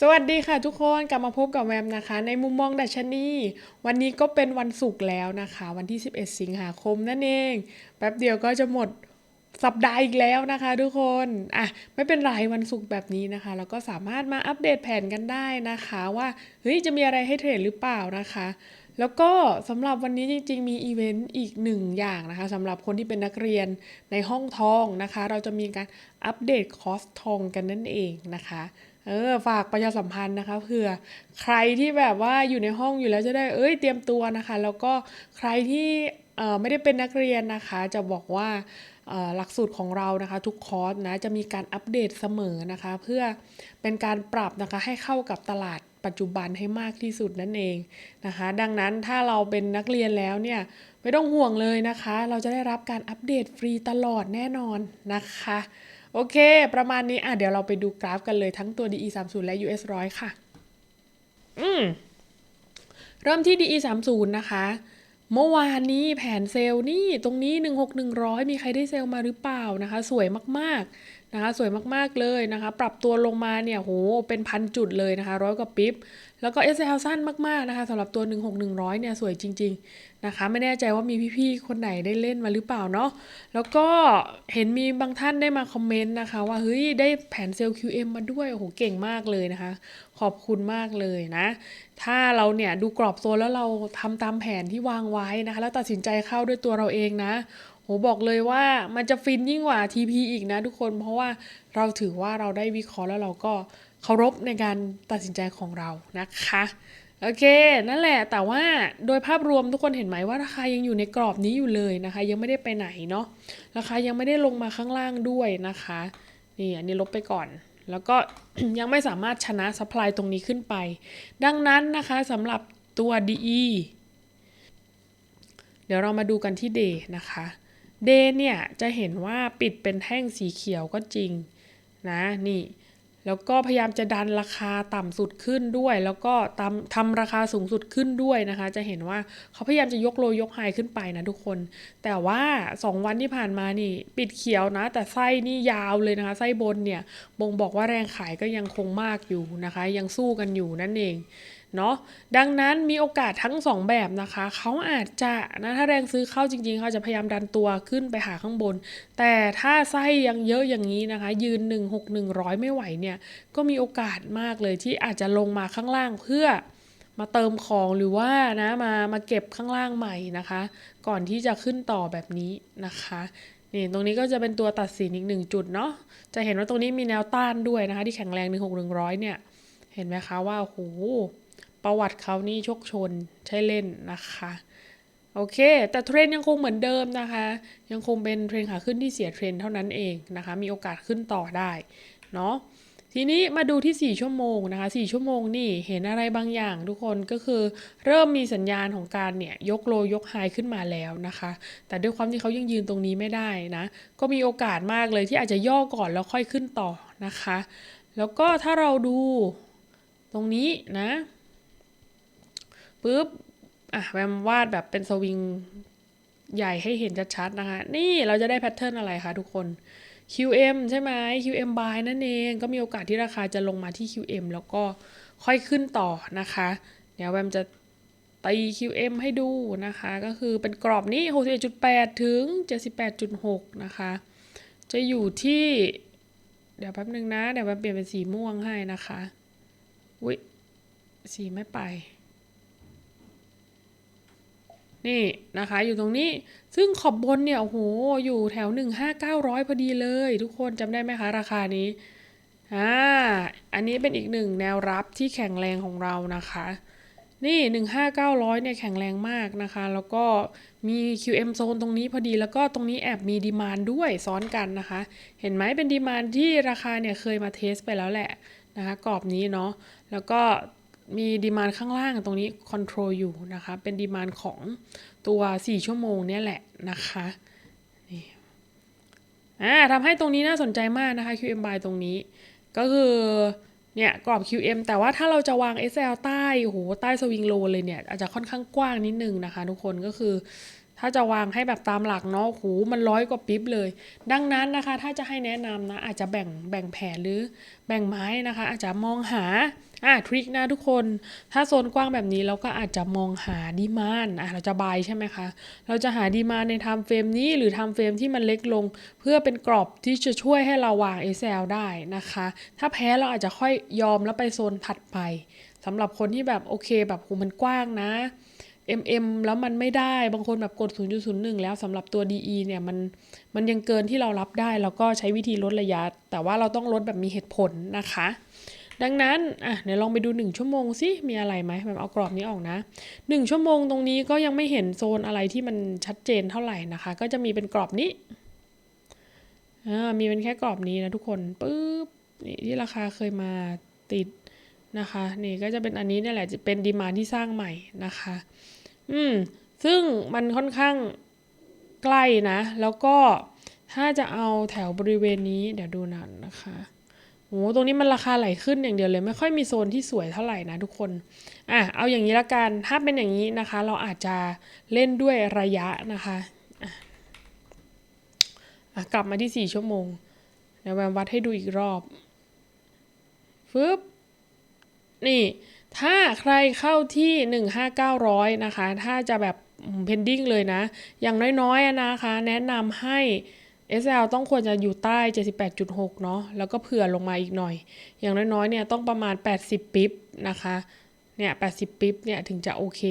สวัสดีค่ะทุกคนกลับมาพบกับแวมนะคะ ในมุมมองดัชนี วันนี้ก็เป็นวันศุกร์แล้วนะคะ วันที่ 11 สิงหาคมนั่นเอง แป๊บเดียวก็จะหมดสัปดาห์อีกแล้วนะคะ ทุกคนอะไม่เป็นไรวันศุกร์แบบนี้นะคะเราก็สามารถมาอัปเดตแผนกันได้นะคะ ว่าเฮ้ยจะมีอะไรให้เทรดหรือเปล่านะคะ แล้วก็สำหรับวันนี้จริง ๆ มีอีเวนต์อีกหนึ่งอย่างนะคะสำหรับคนที่เป็นนักเรียนในห้องทองนะคะ เราจะมีการอัปเดตคอร์สทองกันนั่นเองนะคะ เออฝากประชาสัมพันธ์นะคะเผื่อใครที่แบบว่าอยู่ในห้องอยู่แล้วจะได้เอ้ยเตรียมตัวนะคะ แล้วก็ใครที่เอ่อไม่ได้เป็นนักเรียนนะคะ จะบอกว่าเอ่อหลักสูตรของเรานะคะ ทุกคอร์สนะจะมีการอัปเดตเสมอนะคะ เพื่อเป็นการปรับนะคะให้เข้ากับตลาดปัจจุบันให้มากที่สุดนั่นเองนะคะ ดังนั้นถ้าเราเป็นนักเรียนแล้วเนี่ยไม่ต้องห่วงเลยนะคะ เราจะได้รับการอัปเดตฟรีตลอดแน่นอนนะคะ โอเค ประมาณนี้อะเดี๋ยวเราไปดูกราฟกันเลยทั้งตัว DE 3 0และ US 100ค่ะ อืม เริ่มที่ DE 3 0นะคะ เมื่อวานนี้แผนเซลล์นี่ตรงนี้ 16100 มีใครได้เซลล์มาหรือเปล่านะคะ สวยมากๆ นะคะ สวยมากๆเลยนะคะ ปรับตัวลงมาเนี่ยโหเป็นพันจุดเลยนะคะร้อยกว่าปิ๊บ แล้วก็ s l สั้นมากๆนะคะสำหรับตัว 16100 เนี่ยสวยจริง ๆนะคะ ไม่แน่ใจว่ามีพี่ๆ คนไหนได้เล่นมาหรือเปล่าเนาะแล้วก็เห็นมีบางท่านได้มาคอมเมนต์นะคะ ว่าเฮ้ยได้แผนเซลล์ QM มาด้วยโอ้โหเก่งมากเลยนะคะ ขอบคุณมากเลยนะ ถ้าเราเนี่ยดูกรอบโซนแล้วเราทำตามแผนที่วางไว้นะคะ แล้วตัดสินใจเข้าด้วยตัวเราเองนะ โหบอกเลยว่ามันจะฟินยิ่งกว่า TP อีกนะทุกคนเพราะว่าเราถือว่าเราได้วิเคราะห์แล้วเราก็เคารพในการตัดสินใจของเรานะคะโอเค นั่นแหละ แต่ว่าโดยภาพรวมทุกคนเห็นไหมว่าราคายังอยู่ในกรอบนี้อยู่เลยนะคะ ยังไม่ได้ไปไหนเนาะราคายังไม่ได้ลงมาข้างล่างด้วยนะคะนี่อันนี้ลบไปก่อน แล้วก็ยังไม่สามารถชนะซัพพลายตรงนี้ขึ้นไป ดังนั้นนะคะสำหรับตัว DE เดี๋ยวเรามาดูกันที่ Day นะคะ Day เนี่ยจะเห็นว่าปิดเป็นแท่งสีเขียวก็จริงนะนี่แล้วก็พยายามจะดันราคาต่ำสุดขึ้นด้วย แล้วก็ทำทำราคาสูงสุดขึ้นด้วยนะคะ จะเห็นว่าเขาพยายามจะยกโลยกไฮขึ้นไปนะทุกคน แต่ว่า 2 วันที่ผ่านมานี่ ปิดเขียวนะ แต่ไส้นี่ยาวเลยนะคะ ไส้บนเนี่ยบ่งบอกว่าแรงขายก็ยังคงมากอยู่นะคะ ยังสู้กันอยู่นั่นเอง เนาะดังนั้นมีโอกาสทั้ง 2 แบบนะคะเขาอาจจะนะถ้าแรงซื้อเข้าจริงๆเขาจะพยายามดันตัวขึ้นไปหาข้างบน แต่ถ้าไส้ยังเยอะอย่างนี้นะคะ ยืน 1 6 100 ไม่ไหวเนี่ยก็มีโอกาสมากเลยที่อาจจะลงมาข้างล่างเพื่อมาเติมของหรือว่านะมามาเก็บข้างล่างใหม่นะคะ ก่อนที่จะขึ้นต่อแบบนี้นะคะนี่ตรงนี้ก็จะเป็นตัวตัดสินอีกหนึ่งจุดเนาะจะเห็นว่าตรงนี้มีแนวต้านด้วยนะคะ ที่แข็งแรง 1 6 100 เนี่ย เห็นไหมคะว่าโอ้โห ประวัติเขานี่โชคชนใช่เล่นนะคะโอเค แต่เทรนยังคงเหมือนเดิมนะคะ ยังคงเป็นเทรนขาขึ้นที่เสียเทรนเท่านั้นเองนะคะ มีโอกาสขึ้นต่อได้เนาะ ทีนี้มาดูที่ 4 ชั่วโมงนะคะ 4 ชั่วโมงนี่เห็นอะไรบางอย่างทุกคนก็คือเริ่มมีสัญญาณของการเนี่ยยกโลยกไฮขึ้นมาแล้วนะคะ แต่ด้วยความที่เขายังยืนตรงนี้ไม่ได้นะ ก็มีโอกาสมากเลยที่อาจจะย่อก่อนแล้วค่อยขึ้นต่อนะคะ แล้วก็ถ้าเราดูตรงนี้นะ ปุ๊บอะแวมวาดแบบเป็นสวิงใหญ่ให้เห็นชัดๆนะคะ นี่เราจะได้แพทเทิร์นอะไรคะทุกคน QM ใช่ไหม QM buy นั่นเองก็มีโอกาสที่ราคาจะลงมาที่ QM แล้วก็ค่อยขึ้นต่อนะคะ เดี๋ยวแวมจะตี QM ให้ดูนะคะ ก็คือเป็นกรอบนี้ 61.8 ถึง 78.6 นะคะ จะอยู่ที่ เดี๋ยวแป๊บนึงนะ เดี๋ยวแวมเปลี่ยนเป็นสีม่วงให้นะคะ อุ้ยสีไม่ไป นี่นะคะอยู่ตรงนี้ซึ่งขอบบนเนี่ยโอ้โหอยู่แถว 15900 พอดีเลยทุกคนจำได้ไหมคะ ราคานี้อ่าอันนี้เป็นอีกหนึ่งแนวรับที่แข็งแรงของเรานะคะ นี่ 15900 เนี่ยแข็งแรงมากนะคะ แล้วก็มี QM โซนตรงนี้พอดีแล้วก็ตรงนี้แอบมีดีมานด้วยซ้อนกันนะคะ เห็นไหมเป็นดีมานที่ราคาเนี่ยเคยมาเทสไปแล้วแหละนะคะกรอบนี้เนาะแล้วก็ มีดีมานข้างล่างตรงนี้คอนโทรลอยู่นะคะ เป็นดีมานของตัว 4 ชั่วโมงเนี่ยแหละนะคะนี่อ่าทำให้ตรงนี้น่าสนใจมากนะคะ QM buy ตรงนี้ ก็คือเนี่ยกรอบ QM แต่ว่าถ้าเราจะวาง SL ใต้โอ้โหใต้สวิงโลเลยเนี่ย อาจจะค่อนข้างกว้างนิดนึงนะคะ ทุกคนก็คือ ถ้าจะวางให้แบบตามหลักเนาะหูมันร้อยกว่าปิ๊บเลย ดังนั้นนะคะ ถ้าจะให้แนะนำนะอาจจะแบ่งแบ่งแผนหรือแบ่งไม้นะคะ อาจจะมองหาอะทริคนะทุกคน ถ้าโซนกว้างแบบนี้เราก็อาจจะมองหาดีมานอะเราจะบายใช่ไหมคะ เราจะหาดีมานในไทม์เฟรมนี้หรือไทม์เฟรมที่มันเล็กลง เพื่อเป็นกรอบที่จะช่วยให้เราวาง SL ได้นะคะ ถ้าแพ้เราอาจจะค่อยยอมแล้วไปโซนถัดไปสำหรับคนที่แบบโอเคแบบหูมันกว้างนะ MM แล้วมันไม่ได้บางคนแบบกด 0.01 แล้วสำหรับตัว DE เนี่ยมันมันยังเกินที่เรารับได้ แล้วก็ใช้วิธีลดระยะ แต่ว่าเราต้องลดแบบมีเหตุผลนะคะ ดังนั้นอะเดี๋ยวลองไปดู 1 ชั่วโมงสิมีอะไรไหมแบบเอากรอบนี้ออกนะ 1 ชั่วโมงตรงนี้ก็ยังไม่เห็นโซนอะไรที่มันชัดเจนเท่าไหร่นะคะ ก็จะมีเป็นกรอบนี้อ่ามีเป็นแค่กรอบนี้นะทุกคนปึ๊บนี่ที่ราคาเคยมาติดนะคะนี่ก็จะเป็นอันนี้นี่แหละจะเป็นดีมาที่สร้างใหม่นะคะ อืม ซึ่งมันค่อนข้างใกล้นะ แล้วก็ถ้าจะเอาแถวบริเวณนี้เดี๋ยวดูหนันนะคะโอ้ตรงนี้มันราคาไหลขึ้นอย่างเดียวเลย ไม่ค่อยมีโซนที่สวยเท่าไหร่นะทุกคน อะ เอาอย่างนี้ละกัน ถ้าเป็นอย่างนี้นะคะ เราอาจจะเล่นด้วยระยะนะคะอะอะกลับมาที่ 4 ชั่วโมง เดี๋ยวแวมวัดให้ดูอีกรอบฟึบ นี่ ถ้าใครเข้าที่ 15900 นะคะ ถ้าจะแบบ pending เลยนะ อย่างน้อยๆนะคะ แนะนำให้ SL ต้องควรจะอยู่ใต้ 78.6 เนาะแล้วก็เผื่อลงมาอีกหน่อย อย่างน้อยๆเนี่ยต้องประมาณ 80 ปิ๊บนะคะ เนี่ย 80 ปิ๊บเนี่ยถึงจะโอเค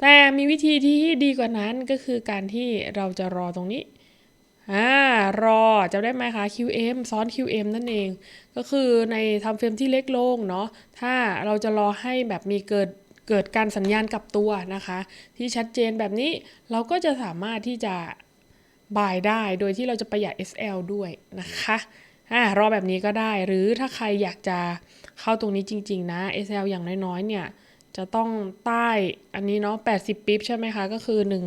แต่มีวิธีที่ดีกว่านั้นก็คือการที่เราจะรอตรงนี้ อ่ารอจำได้ไหมคะ QM ซ้อน QM นั่นเอง ก็คือในทำเฟรมที่เล็กลงเนาะถ้าเราจะรอให้แบบมีเกิดเกิดการสัญญาณกลับตัวนะคะ ที่ชัดเจนแบบนี้เราก็จะสามารถที่จะบายได้โดยที่เราจะประหยัด SL ด้วยนะคะอ่ารอแบบนี้ก็ได้หรือถ้าใครอยากจะเข้าตรงนี้จริง ๆ นะ SL อย่างน้อยๆเนี่ยจะต้องใต้อันนี้เนาะ80 ปิ๊บใช่ไหมคะ ก็คือ 1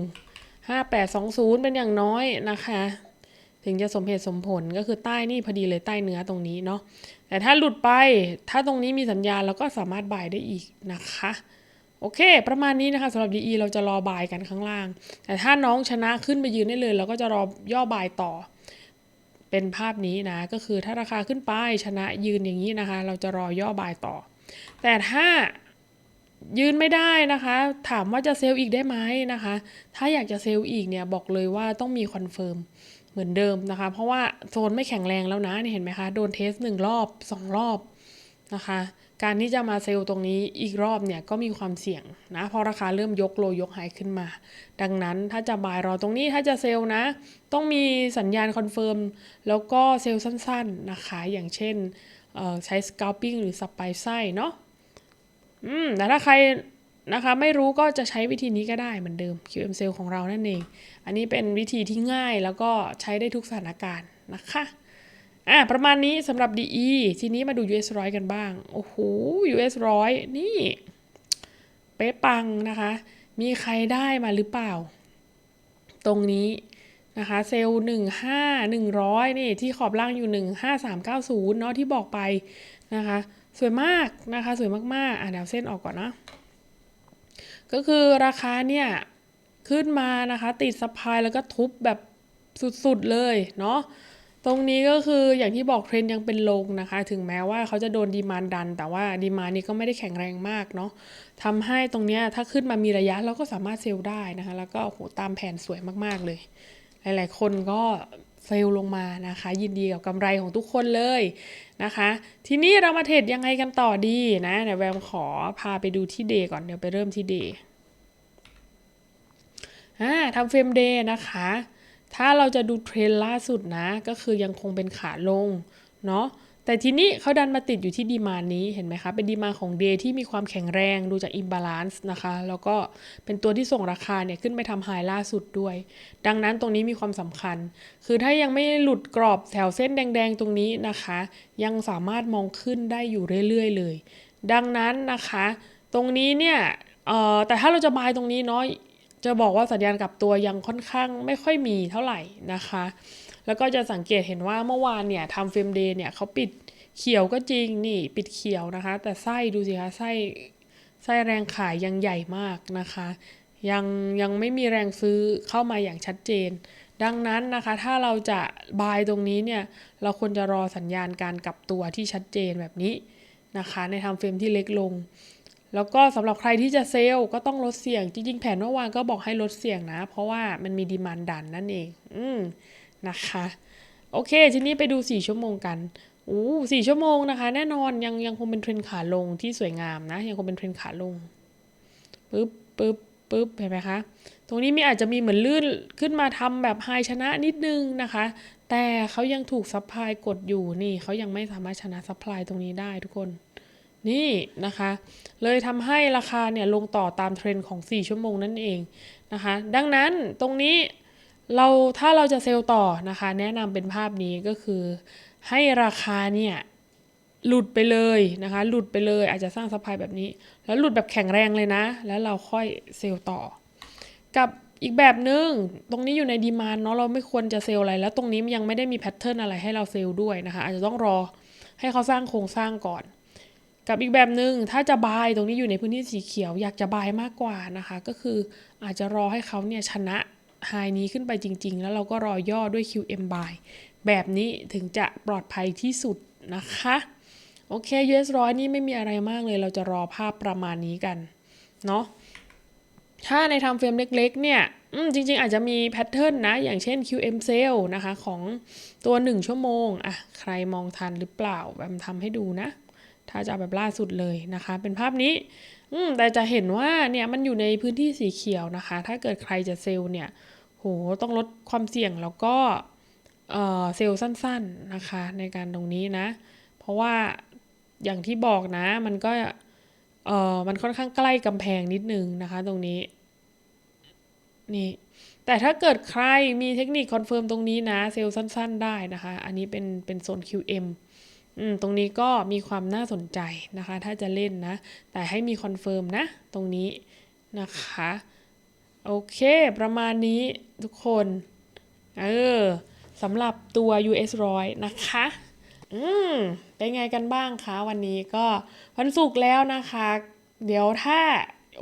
5820 เป็นอย่างน้อยนะคะ ถึงจะสมเหตุสมผลก็คือใต้นี่พอดีเลยใต้เนื้อตรงนี้เนาะแต่ถ้าหลุดไปถ้าตรงนี้มีสัญญาณเราก็สามารถบ่ายได้อีกนะคะโอเค ประมาณนี้นะคะสำหรับ DE เราจะรอบายกันข้างล่าง แต่ถ้าน้องชนะขึ้นไปยืนได้เลย เราก็จะรอย่อบายต่อ เป็นภาพนี้นะ ก็คือถ้าราคาขึ้นไปชนะยืนอย่างนี้นะคะ เราจะรอย่อบายต่อ แต่ถ้ายืนไม่ได้นะคะ ถามว่าจะเซลล์อีกได้ไหมนะคะ ถ้าอยากจะเซลล์อีกเนี่ยบอกเลยว่าต้องมีคอนเฟิร์ม เหมือนเดิมนะคะ เพราะว่าโซนไม่แข็งแรงแล้วนะนี่เห็นไหมคะ โดนเทสหนึ่งรอบสองรอบนะคะ การที่จะมาเซลล์ตรงนี้อีกรอบเนี่ยก็มีความเสี่ยงนะเพราะราคาเริ่มยกโลยกไฮขึ้นมา ดังนั้นถ้าจะบายรอตรงนี้ถ้าจะเซลล์นะ ต้องมีสัญญาณคอนเฟิร์มแล้วก็เซลล์สั้นๆนะคะ อย่างเช่นใช้ scalping หรือสับปลายไส้เนาะอืมแต่ถ้าใคร นะคะ ไม่รู้ก็จะใช้วิธีนี้ก็ได้เหมือนเดิม QM Cell ของเรานั่นเอง อันนี้เป็นวิธีที่ง่ายแล้วก็ใช้ได้ทุกสถานการณ์นะคะอะประมาณนี้สำหรับ DE ทีนี้มาดู US ร้อยกันบ้าง โอ้โห US ร้อยนี่ เป๊ะปังนะคะ มีใครได้มาหรือเปล่า ตรงนี้นะคะ เซลล์15 100นี่ที่ขอบล่างอยู่15390เนาะที่บอกไปนะคะ สวยมากนะคะ สวยมากๆ อะเดี๋ยวเส้นออกก่อนนะ ก็คือราคาเนี่ยขึ้นมานะคะ ติดสะพายแล้วก็ทุบแบบสุดๆเลยเนาะตรงนี้ก็คืออย่างที่บอกเทรนยังเป็นลงนะคะ ถึงแม้ว่าเขาจะโดนดีมานดัน แต่ว่าดีมานนี้ก็ไม่ได้แข็งแรงมากเนาะทำให้ตรงนี้ถ้าขึ้นมามีระยะเราก็สามารถเซลล์ได้นะคะ แล้วก็โอ้โหตามแผนสวยมากๆเลย หลายๆคนก็ เฟลลงมานะคะ ยินดีกับกำไรของทุกคนเลยนะคะ ทีนี้เรามาเทรดยังไงกันต่อดีนะเดี๋ยวแวมขอพาไปดูที่เดย์ก่อนเดี๋ยวไปเริ่มที่เดย์อ่าทำเฟรมเดย์นะคะ ถ้าเราจะดูเทรนล่าสุดนะ ก็คือยังคงเป็นขาลงเนาะ แต่ทีนี้เขาดันมาติดอยู่ที่ดีมานี้เห็นไหมคะ เป็นดีมาของเดย์ที่มีความแข็งแรงดูจากอิมบาลานซ์นะคะ แล้วก็เป็นตัวที่ส่งราคาเนี่ยขึ้นไปทำไฮล่าสุดด้วย ดังนั้นตรงนี้มีความสำคัญ คือถ้ายังไม่หลุดกรอบแถวเส้นแดงๆตรงนี้นะคะ ยังสามารถมองขึ้นได้อยู่เรื่อยๆเลย ดังนั้นนะคะ ตรงนี้เนี่ยเอ่อแต่ถ้าเราจะบายตรงนี้เนาะจะบอกว่าสัญญาณกลับตัวยังค่อนข้างไม่ค่อยมีเท่าไหร่นะคะ แล้วก็จะสังเกตเห็นว่าเมื่อวานเนี่ยทำเฟรมเดย์เนี่ยเขาปิดเขียวก็จริงนี่ปิดเขียวนะคะ แต่ไส้ดูสิคะไส้ไส้แรงขายยังใหญ่มากนะคะ ยังยังไม่มีแรงซื้อเข้ามาอย่างชัดเจน ดังนั้นนะคะถ้าเราจะบายตรงนี้เนี่ยเราควรจะรอสัญญาณการกลับตัวที่ชัดเจนแบบนี้นะคะ ในทม์เฟรมที่เล็กลง แล้วก็สำหรับใครที่จะเซลล์ก็ต้องลดเสี่ยง จริงๆ แผนเมื่อวานก็บอกให้ลดเสี่ยงนะ เพราะว่ามันมีดีมานดันนั่นเอง อืม นะคะ โอเค ทีนี้ไปดู 4 ชั่วโมงกันอู้สี่ชั่วโมงนะคะ แน่นอนยังยังคงเป็นเทรนขาลงที่สวยงามนะ ยังคงเป็นเทรนขาลงปึ๊บปึ๊บปึ๊บเห็นไหมคะตรงนี้มีอาจจะมีเหมือนลื่นขึ้นมาทำแบบไฮชนะนิดนึงนะคะ แต่เขายังถูกซัพพลายกดอยู่นี่เขายังไม่สามารถชนะซัพพลายตรงนี้ได้ทุกคนนี่นะคะ เลยทำให้ราคาเนี่ยลงต่อตามเทรนด์ของ 4 ชั่วโมงนั่นเองนะคะ ดังนั้นตรงนี้ เราถ้าเราจะเซลล์ต่อนะคะ แนะนำเป็นภาพนี้ก็คือ ให้ราคาเนี่ยหลุดไปเลยนะคะ หลุดไปเลยอาจจะสร้างซัพายแบบนี้ แล้วหลุดแบบแข็งแรงเลยนะ แล้วเราค่อยเซลล์ต่อ กับอีกแบบหนึง่งตรงนี้อยู่ในดีมานเนาะเราไม่ควรจะเซลล์อะไร แล้วตรงนี้มันยังไม่ได้มีแพทเทิร์นอะไรให้เราเซลล์ด้วยนะคะ อาจจะต้องรอให้เขาสร้างโครงสร้างก่อน กับอีกแบบหนึง่งถ้าจะบายตรงนี้อยู่ในพื้นที่สีเขียว อยากจะบายมากกว่านะคะ ก็คืออาจจะรอให้เขาเนี่ยชนะ ไฮนี้ขึ้นไปจริง ๆ แล้วเราก็รอย่อด้วย QM buy แบบนี้ถึงจะปลอดภัยที่สุดนะคะโอเค US ร้อยนี่ไม่มีอะไรมากเลย เราจะรอภาพประมาณนี้กัน เนาะ ถ้าในทำเฟรมเล็กๆ เนี่ยอืมจริงๆ อาจจะมีแพทเทิร์นนะ อย่างเช่น QM sale นะคะ ของตัว 1 ชั่วโมง อะ ใครมองทันหรือเปล่าแบบทำให้ดูนะ ถ้าจะเอาแบบล่าสุดเลยนะคะ เป็นภาพนี้อืมแต่จะเห็นว่าเนี่ยมันอยู่ในพื้นที่สีเขียวนะคะ ถ้าเกิดใครจะเซลล์เนี่ยโหต้องลดความเสี่ยงแล้วก็เอ่อเซลล์สั้นๆนะคะในการตรงนี้นะ เพราะว่าอย่างที่บอกนะมันก็เอ่อมันค่อนข้างใกล้กำแพงนิดนึงนะคะตรงนี้นี่แต่ถ้าเกิดใครมีเทคนิคคอนเฟิร์มตรงนี้นะเซลล์สั้น ๆ ได้นะคะ อันนี้เป็นเป็นโซน QM ตรงนี้ก็มีความน่าสนใจนะคะ ถ้าจะเล่นนะ แต่ให้มีคอนเฟิร์มนะ ตรงนี้นะคะ โอเค ประมาณนี้ทุกคน เออสำหรับตัว US ร้อยนะคะ อืม เป็นไงกันบ้างคะ วันนี้ก็วันศุกร์แล้วนะคะ เดี๋ยวถ้า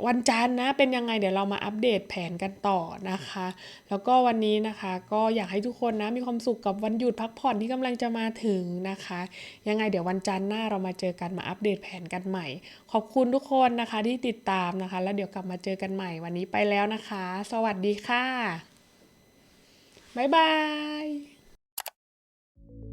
วันจันทร์นะเป็นยังไงเดี๋ยวเรามาอัปเดตแผนกันต่อนะคะ แล้วก็วันนี้นะคะ ก็อยากให้ทุกคนนะมีความสุขกับวันหยุดพักผ่อนที่กำลังจะมาถึงนะคะ ยังไงเดี๋ยววันจันทร์หน้าเรามาเจอกันมาอัปเดตแผนกันใหม่ ขอบคุณทุกคนนะคะที่ติดตามนะคะ แล้วเดี๋ยวกลับมาเจอกันใหม่วันนี้ไปแล้วนะคะ สวัสดีค่ะบ๊ายบาย